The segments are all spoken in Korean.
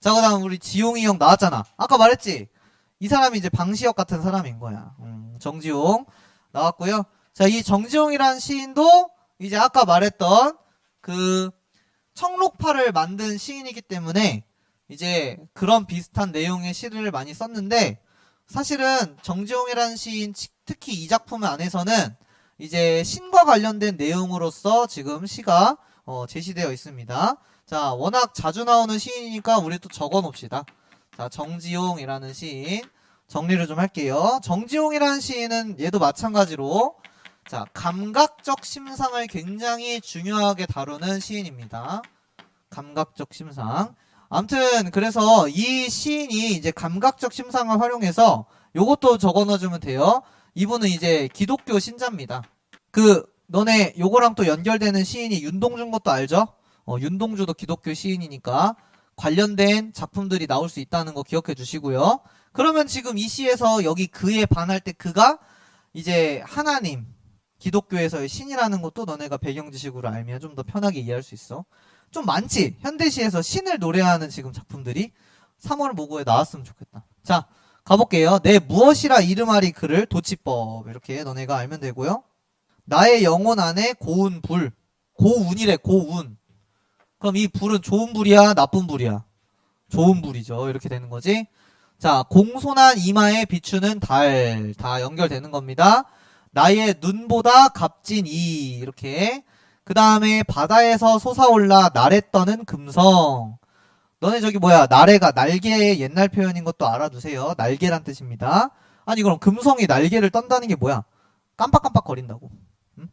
자, 그 다음 우리 지용이 형 나왔잖아. 아까 말했지? 이 사람이 이제 방시혁 같은 사람인 거야. 음, 정지용 나왔고요. 자, 이 정지용이라는 시인도 이제 아까 말했던 그 청록파를 만든 시인이기 때문에 이제 그런 비슷한 내용의 시를 많이 썼는데 사실은 정지용이라는 시인 치- 특히 이 작품 안에서는 이제 신과 관련된 내용으로서 지금 시가 어, 제시되어 있습니다. 자, 워낙 자주 나오는 시인이니까 우리 또 적어 놓읍시다. 자, 정지용이라는 시인 정리를 좀 할게요. 정지용이라는 시인은 얘도 마찬가지로 자, 감각적 심상을 굉장히 중요하게 다루는 시인입니다. 감각적 심상. 아무튼 그래서 이 시인이 이제 감각적 심상을 활용해서 요것도 적어 넣어주면 돼요. 이분은 이제 기독교 신자입니다. 그 너네 요거랑 또 연결되는 시인이 윤동주인 것도 알죠? 어, 윤동주도 기독교 시인이니까 관련된 작품들이 나올 수 있다는 거 기억해 주시고요. 그러면 지금 이 시에서 여기 그에 반할 때 그가 이제 하나님 기독교에서의 신이라는 것도 너네가 배경 지식으로 알면 좀 더 편하게 이해할 수 있어. 좀 많지? 현대시에서 신을 노래하는 지금 작품들이 3월 모고에 나왔으면 좋겠다. 자, 가볼게요. 내 무엇이라 이름하리 그를 도치법. 이렇게 너네가 알면 되고요. 나의 영혼 안에 고운 불. 고운이래, 고운. 그럼 이 불은 좋은 불이야, 나쁜 불이야? 좋은 불이죠. 이렇게 되는 거지. 자, 공손한 이마에 비추는 달. 다 연결되는 겁니다. 나의 눈보다 값진 이. 이렇게. 그 다음에 바다에서 솟아올라 날에 떠는 금성. 너네 저기 뭐야 날개가 날개의 옛날 표현인 것도 알아두세요. 날개란 뜻입니다. 아니 그럼 금성이 날개를 떤다는 게 뭐야? 깜빡깜빡 거린다고. 응?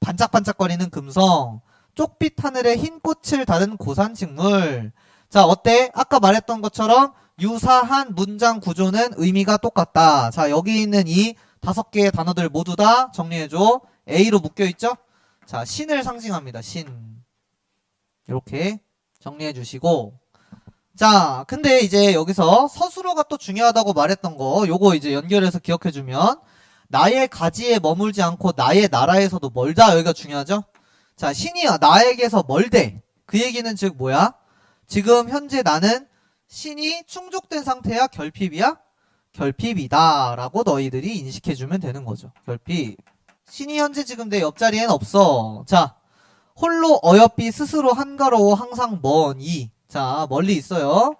반짝반짝거리는 금성. 쪽빛 하늘에 흰 꽃을 다는 고산 식물. 자 어때? 아까 말했던 것처럼 유사한 문장 구조는 의미가 똑같다. 자 여기 있는 이 다섯 개의 단어들 모두 다 정리해줘. A로 묶여있죠? 자, 신을 상징합니다. 신. 이렇게 정리해 주시고. 자, 근데 이제 여기서 서술어가 또 중요하다고 말했던 거, 요거 이제 연결해서 기억해 주면, 나의 가지에 머물지 않고 나의 나라에서도 멀다. 여기가 중요하죠? 자, 신이 나에게서 멀대. 그 얘기는 즉 뭐야? 지금 현재 나는 신이 충족된 상태야? 결핍이야? 결핍이다. 라고 너희들이 인식해 주면 되는 거죠. 결핍. 신이 현재 지금 내 옆자리엔 없어. 자, 홀로 어여삐 스스로 한가로워 항상 먼 이. 자, 멀리 있어요.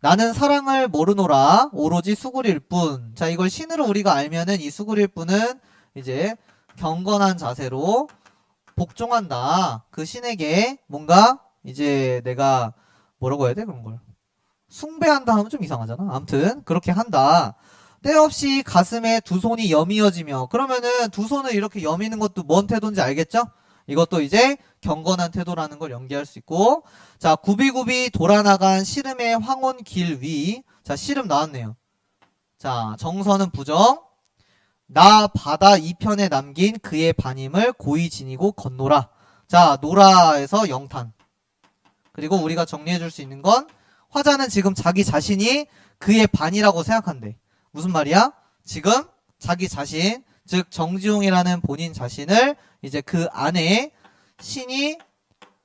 나는 사랑을 모르노라 오로지 수구릴 뿐. 자, 이걸 신으로 우리가 알면은 이 수구릴 뿐은 이제 경건한 자세로 복종한다. 그 신에게 뭔가 이제 내가 뭐라고 해야 돼 그런 걸 숭배한다 하면 좀 이상하잖아. 아무튼 그렇게 한다. 때없이 가슴에 두 손이 여미어지며 그러면은 두 손을 이렇게 여미는 것도 뭔 태도인지 알겠죠? 이것도 이제 경건한 태도라는 걸 연기할 수 있고 자 구비구비 돌아나간 시름의 황혼 길 위 자 시름 나왔네요 자 정서는 부정 나 바다 이편에 남긴 그의 반임을 고이 지니고 건노라 자 노라에서 영탄 그리고 우리가 정리해 줄 수 있는 건 화자는 지금 자기 자신이 그의 반이라고 생각한대 무슨 말이야? 지금 자기 자신, 즉 정지용이라는 본인 자신을 이제 그 안에 신이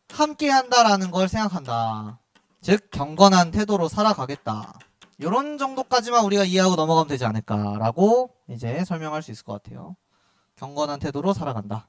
함께 한다라는 걸 생각한다. 즉 경건한 태도로 살아가겠다. 이런 정도까지만 우리가 이해하고 넘어가면 되지 않을까라고 이제 설명할 수 있을 것 같아요. 경건한 태도로 살아간다.